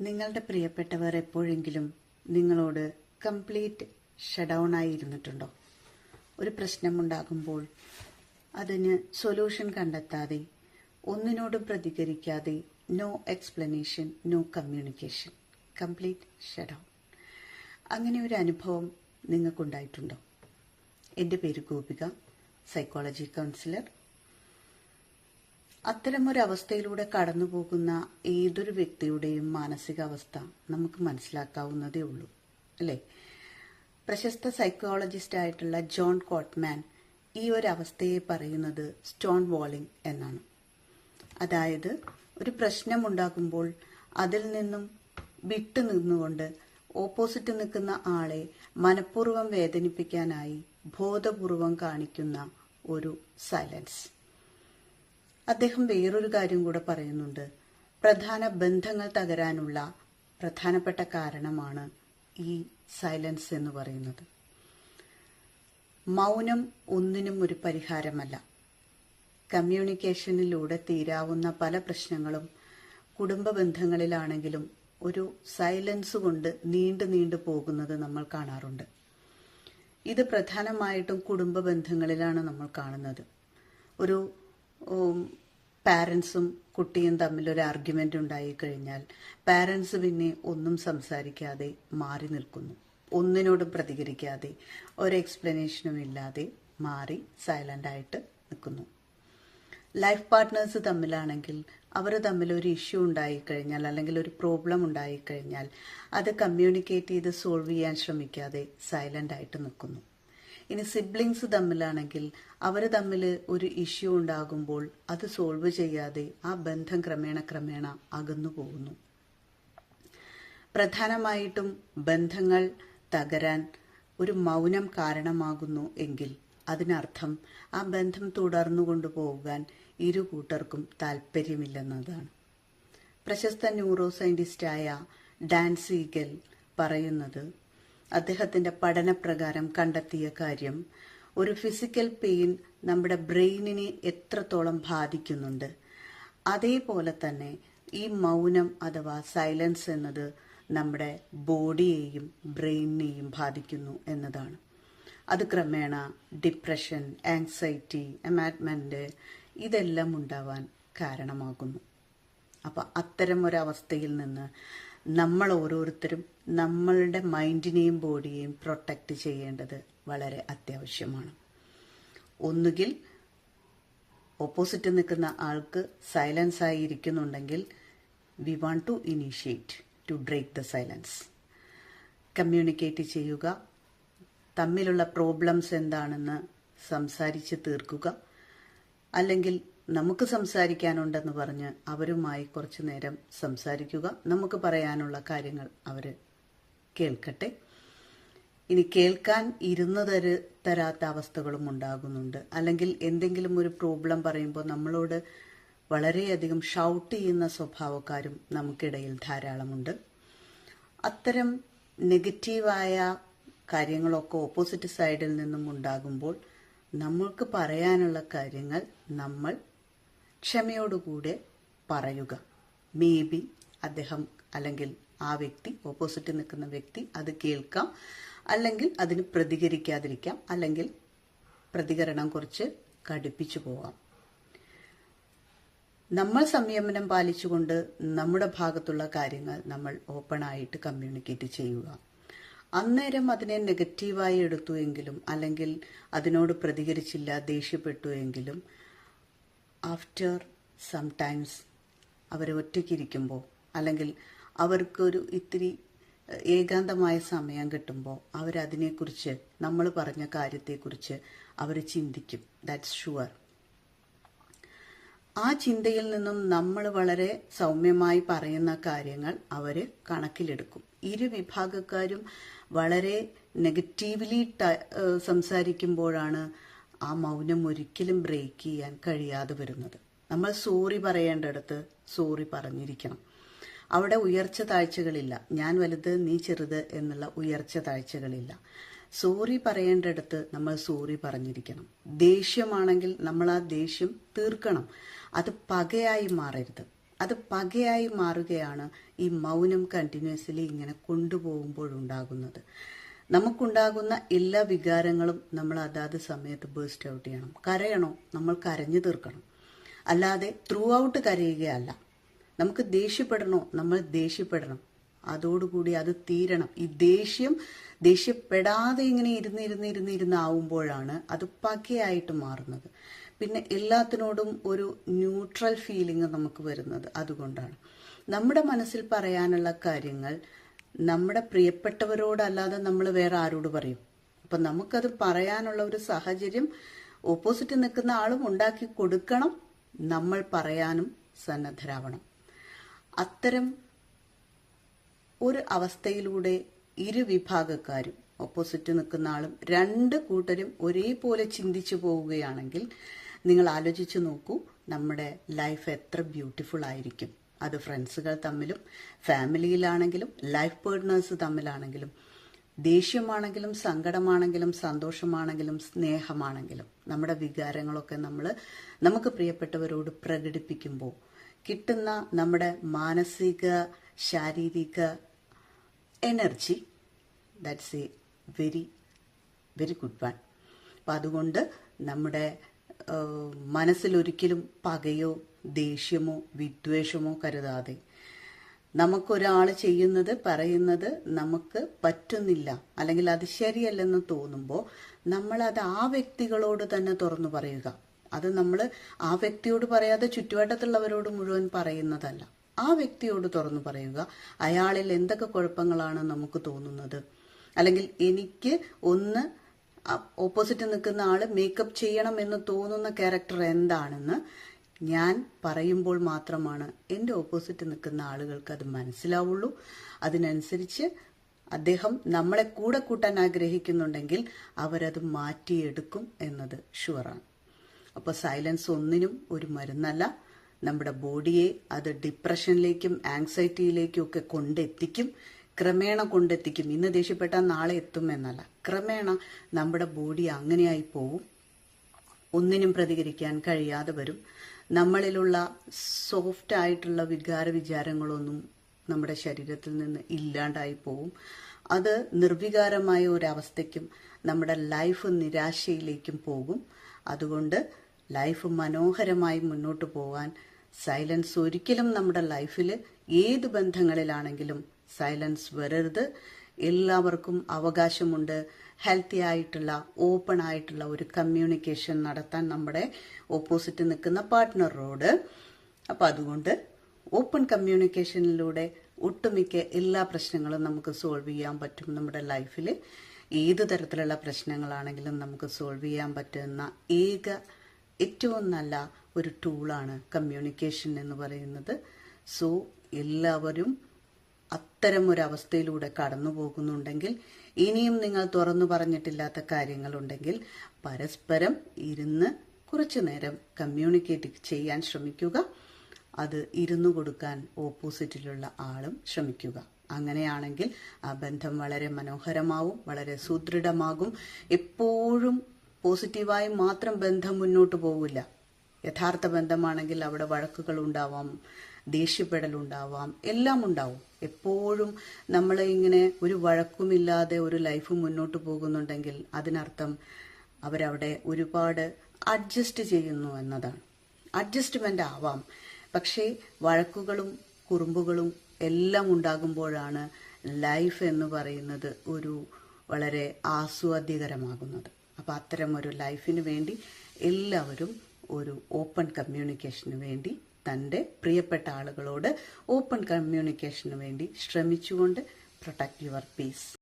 നിങ്ങളുടെ പ്രിയപ്പെട്ടവർ എപ്പോഴെങ്കിലും നിങ്ങളോട് കംപ്ലീറ്റ് ഷട്ട് ആയി ഇരുന്നിട്ടുണ്ടോ? ഒരു പ്രശ്നമുണ്ടാകുമ്പോൾ അതിന് സൊല്യൂഷൻ കണ്ടെത്താതെ ഒന്നിനോടും പ്രതികരിക്കാതെ no explanation no communication complete shut down അങ്ങനെ ഒരു അനുഭവം നിങ്ങൾക്കുണ്ടായിട്ടുണ്ടോ? എന്റെ പേര് ഗോപിക സൈക്കോളജി കൗൺസിലർ അത്തരമൊരു അവസ്ഥയിലൂടെ കടന്നു പോകുന്ന ഏതൊരു വ്യക്തിയുടെയും മാനസികാവസ്ഥ നമുക്ക് മനസ്സിലാക്കാവുന്നതേ ഉള്ളൂ. അല്ലേ? പ്രശസ്ത സൈക്കോളജിസ്റ്റ് ആയിട്ടുള്ള ജോൺ കോട്ട്മാൻ ഈ ഒരു അവസ്ഥയെ പറയുന്നത് സ്റ്റോൺ വാളിംഗ് എന്നാണ്. അതായത് ഒരു പ്രശ്നമുണ്ടാകുമ്പോൾ അതിൽ നിന്നും വിട്ടു നിന്നുകൊണ്ട് ഓപ്പോസിറ്റ് നിൽക്കുന്ന ആളെ മനഃപൂർവം വേദനിപ്പിക്കാനായി ബോധപൂർവം കാണിക്കുന്ന ഒരു സൈലൻസ്. അദ്ദേഹം വേറൊരു കാര്യം കൂടെ പറയുന്നുണ്ട്. പ്രധാന ബന്ധങ്ങൾ തകരാനുള്ള പ്രധാനപ്പെട്ട കാരണമാണ് ഈ സൈലൻസ് എന്ന് പറയുന്നത്. മൗനം ഒന്നിനും ഒരു പരിഹാരമല്ല. കമ്മ്യൂണിക്കേഷനിലൂടെ തീരാവുന്ന പല പ്രശ്നങ്ങളും കുടുംബ ബന്ധങ്ങളിലാണെങ്കിലും ഒരു സൈലൻസ് കൊണ്ട് നീണ്ടു നീണ്ടു പോകുന്നത് നമ്മൾ കാണാറുണ്ട്. ഇത് പ്രധാനമായിട്ടും കുടുംബ ബന്ധങ്ങളിലാണ് നമ്മൾ കാണുന്നത്. ഒരു പാരൻസും കുട്ടിയും തമ്മിൽ ഒരു ആർഗ്യുമെന്റ് ഉണ്ടായി കഴിഞ്ഞാൽ പാരൻസ് പിന്നെ ഒന്നും സംസാരിക്കാതെ മാറി നിൽക്കുന്നു. ഒന്നിനോടും പ്രതികരിക്കാതെ ഒരു എക്സ്പ്ലനേഷനും ഇല്ലാതെ മാറി സൈലന്റ് ആയിട്ട് നിൽക്കുന്നു. ലൈഫ് പാർട്ട്നേഴ്സ് തമ്മിലാണെങ്കിൽ അവർ തമ്മിൽ ഒരു ഇഷ്യൂ ഉണ്ടായി കഴിഞ്ഞാൽ അല്ലെങ്കിൽ ഒരു പ്രോബ്ലം ഉണ്ടായിക്കഴിഞ്ഞാൽ അത് കമ്മ്യൂണിക്കേറ്റ് ചെയ്ത് സോൾവ് ചെയ്യാൻ ശ്രമിക്കാതെ സൈലന്റ് ആയിട്ട് നിൽക്കുന്നു. ഇനി സിബ്ലിങ്സ് തമ്മിലാണെങ്കിൽ അവർ തമ്മിൽ ഒരു ഇഷ്യൂ ഉണ്ടാകുമ്പോൾ അത് സോൾവ് ചെയ്യാതെ ആ ബന്ധം ക്രമേണ ക്രമേണ അകന്നു പോകുന്നു. പ്രധാനമായിട്ടും ബന്ധങ്ങൾ തകരാൻ ഒരു മൗനം കാരണമാകുന്നു എങ്കിൽ അതിനർത്ഥം ആ ബന്ധം തുടർന്നു കൊണ്ടുപോകാൻ ഇരു കൂട്ടർക്കും താല്പര്യമില്ലെന്നതാണ് പ്രശസ്ത ന്യൂറോ സയന്റിസ്റ്റായ ഡാൻസീഗൽ പറയുന്നത് അദ്ദേഹത്തിന്റെ പഠനപ്രകാരം കണ്ടെത്തിയ കാര്യം ഒരു ഫിസിക്കൽ പെയിൻ നമ്മുടെ ബ്രെയിനിനെ എത്രത്തോളം ബാധിക്കുന്നുണ്ട്. അതേപോലെ തന്നെ ഈ മൗനം അഥവാ സൈലൻസ് എന്നത് നമ്മുടെ ബോഡിയെയും ബ്രെയിനിനെയും ബാധിക്കുന്നു എന്നതാണ്. അത് ക്രമേണ ഡിപ്രഷൻ ആങ്സൈറ്റി അമാറ്റ്മെന്റ് ഇതെല്ലാം ഉണ്ടാവാൻ കാരണമാകുന്നു. അപ്പൊ അത്തരം ഒരവസ്ഥയിൽ നിന്ന് നമ്മൾ ഓരോരുത്തരും നമ്മളുടെ മൈൻഡിനെയും ബോഡിയെയും പ്രൊട്ടക്റ്റ് ചെയ്യേണ്ടത് വളരെ അത്യാവശ്യമാണ്. ഒന്നുകിൽ ഓപ്പോസിറ്റ് നിൽക്കുന്ന ആൾക്ക് സൈലൻസ് ആയി ഇരിക്കുന്നുണ്ടെങ്കിൽ we want to initiate to break the silence. Communicate ചെയ്യുക. തമ്മിലുള്ള പ്രോബ്ലംസ് എന്താണെന്ന് സംസാരിച്ച് തീർക്കുക. അല്ലെങ്കിൽ നമുക്ക് സംസാരിക്കാനുണ്ടെന്ന് പറഞ്ഞ് അവരുമായി കുറച്ചു നേരം സംസാരിക്കുക. നമുക്ക് പറയാനുള്ള കാര്യങ്ങൾ അവർ കേൾക്കട്ടെ. ഇനി കേൾക്കാൻ ഇരുന്ന് തര തരാത്ത അവസ്ഥകളും ഉണ്ടാകുന്നുണ്ട്. അല്ലെങ്കിൽ എന്തെങ്കിലും ഒരു പ്രോബ്ലം പറയുമ്പോൾ നമ്മളോട് വളരെയധികം ഷൗട്ട് ചെയ്യുന്ന സ്വഭാവക്കാരും നമുക്കിടയിൽ ധാരാളമുണ്ട്. അത്തരം നെഗറ്റീവായ കാര്യങ്ങളൊക്കെ ഓപ്പോസിറ്റ് സൈഡിൽ നിന്നും ഉണ്ടാകുമ്പോൾ നമ്മൾക്ക് പറയാനുള്ള കാര്യങ്ങൾ നമ്മൾ ക്ഷമയോടുകൂടെ പറയുക. മേ ബി അദ്ദേഹം അല്ലെങ്കിൽ ആ വ്യക്തി ഓപ്പോസിറ്റ് നിൽക്കുന്ന വ്യക്തി അത് കേൾക്കാം. അല്ലെങ്കിൽ അതിന് പ്രതികരിക്കാതിരിക്കാം. അല്ലെങ്കിൽ പ്രതികരണം കുറച്ച് കടുപ്പിച്ചു പോകാം നമ്മൾ സംയമനം പാലിച്ചുകൊണ്ട് നമ്മുടെ ഭാഗത്തുള്ള കാര്യങ്ങൾ നമ്മൾ ഓപ്പൺ ആയിട്ട് കമ്മ്യൂണിക്കേറ്റ് ചെയ്യുക. അന്നേരം അതിനെ നെഗറ്റീവായി എടുത്തു എങ്കിലും അല്ലെങ്കിൽ അതിനോട് പ്രതികരിച്ചില്ല ദേഷ്യപ്പെട്ടു എങ്കിലും ആഫ്റ്റർ സംടൈംസ് അവർ ഒറ്റയ്ക്കിരിക്കുമ്പോൾ അല്ലെങ്കിൽ അവർക്കൊരു ഇത്തിരി ഏകാന്തമായ സമയം കിട്ടുമ്പോൾ അവരതിനെക്കുറിച്ച് നമ്മൾ പറഞ്ഞ കാര്യത്തെക്കുറിച്ച് അവർ ചിന്തിക്കും. ദാറ്റ്സ് ഷുവർ ആ ചിന്തയിൽ നിന്നും നമ്മൾ വളരെ സൗമ്യമായി പറയുന്ന കാര്യങ്ങൾ അവർ കണക്കിലെടുക്കും. ഇരു വിഭാഗക്കാരും വളരെ നെഗറ്റീവ്ലി സംസാരിക്കുമ്പോഴാണ് ആ മൗനം ഒരിക്കലും ബ്രേക്ക് ചെയ്യാൻ കഴിയാതെ വരുന്നത്. നമ്മൾ സോറി പറയേണ്ടടുത്ത് സോറി പറഞ്ഞിരിക്കണം. അവിടെ ഉയർച്ച താഴ്ചകളില്ല. ഞാൻ വലുത് നീ ചെറുത് എന്നുള്ള ഉയർച്ച താഴ്ചകളില്ല. സോറി പറയേണ്ടടുത്ത് നമ്മൾ സോറി പറഞ്ഞിരിക്കണം. ദേഷ്യമാണെങ്കിൽ നമ്മൾ ആ ദേഷ്യം തീർക്കണം. അത് പകയായി മാറരുത്. അത് പകയായി മാറുകയാണ് ഈ മൗനം കണ്ടിന്യൂസ്ലി ഇങ്ങനെ കൊണ്ടുപോകുമ്പോഴുണ്ടാകുന്നത്. നമുക്കുണ്ടാകുന്ന എല്ലാ വികാരങ്ങളും നമ്മൾ അതാത് സമയത്ത് ബേസ്റ്റ് ഔട്ട് ചെയ്യണം. കരയണോ? നമ്മൾ കരഞ്ഞു തീർക്കണം. അല്ലാതെ ത്രൂ ഔട്ട് കരയുകയല്ല. നമുക്ക് ദേഷ്യപ്പെടണോ? നമ്മൾ ദേഷ്യപ്പെടണം. അതോടുകൂടി അത് തീരണം. ഈ ദേഷ്യം ദേഷ്യപ്പെടാതെ ഇങ്ങനെ ഇരുന്ന് ഇരുന്ന് ഇരുന്ന് ഇരുന്ന് ആവുമ്പോഴാണ് അത് പകയായിട്ട് മാറുന്നത്. പിന്നെ എല്ലാത്തിനോടും ഒരു ന്യൂട്രൽ ഫീലിംഗ് നമുക്ക് വരുന്നത് അതുകൊണ്ടാണ്. നമ്മുടെ മനസ്സിൽ പറയാനുള്ള കാര്യങ്ങൾ നമ്മുടെ പ്രിയപ്പെട്ടവരോടല്ലാതെ നമ്മൾ വേറെ ആരോട് പറയും? അപ്പം നമുക്കത് പറയാനുള്ള ഒരു സാഹചര്യം ഓപ്പോസിറ്റ് നിൽക്കുന്ന ആളും ഉണ്ടാക്കി കൊടുക്കണം. നമ്മൾ പറയാനും സന്നദ്ധരാവണം. അത്തരം ഒരു അവസ്ഥയിലൂടെ ഇരുവിഭാഗക്കാരും ഓപ്പോസിറ്റ് നിൽക്കുന്ന ആളും രണ്ട് കൂട്ടരും ഒരേപോലെ ചിന്തിച്ചു പോവുകയാണെങ്കിൽ നിങ്ങൾ ആലോചിച്ചു നോക്കൂ നമ്മുടെ ലൈഫ് എത്ര ബ്യൂട്ടിഫുൾ ആയിരിക്കും. അത് ഫ്രണ്ട്സുകൾ തമ്മിലും ഫാമിലിയിലാണെങ്കിലും ലൈഫ് പേർട്ട്നേഴ്സ് തമ്മിലാണെങ്കിലും ദേഷ്യമാണെങ്കിലും സങ്കടമാണെങ്കിലും സന്തോഷമാണെങ്കിലും സ്നേഹമാണെങ്കിലും നമ്മുടെ വികാരങ്ങളൊക്കെ നമ്മൾ നമുക്ക് പ്രിയപ്പെട്ടവരോട് പ്രകടിപ്പിക്കുമ്പോൾ കിട്ടുന്ന നമ്മുടെ മാനസിക ശാരീരിക energy that's a very very good one അപ്പം അതുകൊണ്ട് നമ്മുടെ മനസ്സിലൊരിക്കലും പകയോ ദേഷ്യമോ വിദ്വേഷമോ കരുതാതെ. നമുക്കൊരാൾ ചെയ്യുന്നത് പറയുന്നത് നമുക്ക് പറ്റുന്നില്ല അല്ലെങ്കിൽ അത് ശരിയല്ലെന്ന് തോന്നുമ്പോൾ നമ്മൾ അത് ആ വ്യക്തികളോട് തന്നെ തുറന്നു പറയുക. അത് നമ്മൾ ആ വ്യക്തിയോട് പറയാതെ ചുറ്റുവട്ടത്തുള്ളവരോട് മുഴുവൻ പറയുന്നതല്ല. ആ വ്യക്തിയോട് തുറന്നു പറയുക അയാളിൽ എന്തൊക്കെ കുഴപ്പങ്ങളാണ് നമുക്ക് തോന്നുന്നത്? അല്ലെങ്കിൽ എനിക്ക് ഒന്ന് ഓപ്പോസിറ്റ് നിൽക്കുന്ന ആൾ മേക്കപ്പ് ചെയ്യണം എന്ന് തോന്നുന്ന ക്യാരക്ടർ എന്താണെന്ന് ഞാൻ പറയുമ്പോൾ മാത്രമാണ് എന്റെ ഓപ്പോസിറ്റ് നിൽക്കുന്ന ആളുകൾക്ക് അത് മനസ്സിലാവുള്ളൂ. അതിനനുസരിച്ച് അദ്ദേഹം നമ്മളെ കൂടെ കൂട്ടാൻ ആഗ്രഹിക്കുന്നുണ്ടെങ്കിൽ അവരത് മാറ്റിയെടുക്കും എന്നത് ഷുവറാണ് അപ്പോൾ സൈലൻസ് ഒന്നിനും ഒരു മരുന്നല്ല. നമ്മുടെ ബോഡിയെ അത് ഡിപ്രഷനിലേക്കും ആങ്സൈറ്റിയിലേക്കും ഒക്കെ കൊണ്ടെത്തിക്കും ക്രമേണ കൊണ്ടെത്തിക്കും. ഇന്ന് ദേഷ്യപ്പെട്ടാൽ നാളെ എത്തും എന്നല്ല. ക്രമേണ നമ്മുടെ ബോഡി അങ്ങനെയായി പോവും. ഒന്നിനും പ്രതികരിക്കാൻ കഴിയാതെ വരും. നമ്മളിലുള്ള സോഫ്റ്റ് ആയിട്ടുള്ള വികാര വിചാരങ്ങളൊന്നും നമ്മുടെ ശരീരത്തിൽ നിന്ന് ഇല്ലാണ്ടായി പോവും. അത് നിർവികാരമായ ഒരവസ്ഥയ്ക്കും നമ്മുടെ ലൈഫ് നിരാശയിലേക്കും പോകും. അതുകൊണ്ട് ലൈഫ് മനോഹരമായി മുന്നോട്ട് പോകാൻ സൈലൻസ് ഒരിക്കലും നമ്മുടെ ലൈഫിൽ ഏത് ബന്ധങ്ങളിലാണെങ്കിലും സൈലൻസ് വരരുത്. എല്ലാവർക്കും അവകാശമുണ്ട് ഹെൽത്തി ആയിട്ടുള്ള ഓപ്പൺ ആയിട്ടുള്ള ഒരു കമ്മ്യൂണിക്കേഷൻ നടത്താൻ നമ്മുടെ ഓപ്പോസിറ്റ് നിൽക്കുന്ന പാർട്ട്ണറോട് അപ്പം അതുകൊണ്ട് ഓപ്പൺ കമ്മ്യൂണിക്കേഷനിലൂടെ ഒട്ടുമിക്ക എല്ലാ പ്രശ്നങ്ങളും നമുക്ക് സോൾവ് ചെയ്യാൻ പറ്റും നമ്മുടെ ലൈഫിൽ ഏത് തരത്തിലുള്ള പ്രശ്നങ്ങളാണെങ്കിലും നമുക്ക് സോൾവ് ചെയ്യാൻ പറ്റുന്ന ഏക ഏറ്റവും നല്ല ഒരു ടൂളാണ് കമ്മ്യൂണിക്കേഷൻ എന്ന് പറയുന്നത്. സോ എല്ലാവരും അത്തരം ഒരു അവസ്ഥയിലൂടെ കടന്നു പോകുന്നുണ്ടെങ്കിൽ ഇനിയും നിങ്ങൾ തുറന്നു പറഞ്ഞിട്ടില്ലാത്ത കാര്യങ്ങളുണ്ടെങ്കിൽ പരസ്പരം ഇരുന്ന് കുറച്ചു നേരം കമ്മ്യൂണിക്കേറ്റ് ചെയ്യാൻ ശ്രമിക്കുക. അത് ഇരുന്നു കൊടുക്കാൻ ഓപ്പോസിറ്റിലുള്ള ആളും ശ്രമിക്കുക. അങ്ങനെയാണെങ്കിൽ ആ ബന്ധം വളരെ മനോഹരമാവും വളരെ സുദൃഢമാകും. എപ്പോഴും പോസിറ്റീവായി മാത്രം ബന്ധം മുന്നോട്ട് പോവില്ല. യഥാർത്ഥ ബന്ധമാണെങ്കിൽ അവിടെ വഴക്കുകൾ ഉണ്ടാവാം ദേഷ്യപ്പെടലുണ്ടാവാം എല്ലാം ഉണ്ടാവും. എപ്പോഴും നമ്മൾ ഇങ്ങനെ ഒരു വഴക്കുമില്ലാതെ ഒരു ലൈഫ് മുന്നോട്ട് പോകുന്നുണ്ടെങ്കിൽ അതിനർത്ഥം അവരവിടെ ഒരുപാട് അഡ്ജസ്റ്റ് ചെയ്യുന്നു എന്നതാണ്. അഡ്ജസ്റ്റ്മെന്റ് ആവാം. പക്ഷേ വഴക്കുകളും കുറുമ്പുകളും എല്ലാം ഉണ്ടാകുമ്പോഴാണ് ലൈഫ് എന്ന് പറയുന്നത് ഒരു വളരെ ആസ്വാദ്യകരമാകുന്നത്. അപ്പം അത്തരം ഒരു ലൈഫിന് വേണ്ടി എല്ലാവരും ഒരു ഓപ്പൺ കമ്മ്യൂണിക്കേഷന് വേണ്ടി തന്റെ പ്രിയപ്പെട്ട ആളുകളോട് ഓപ്പൺ കമ്മ്യൂണിക്കേഷന് വേണ്ടി ശ്രമിച്ചുകൊണ്ട് പ്രൊട്ടക്ട് യുവർ പീസ്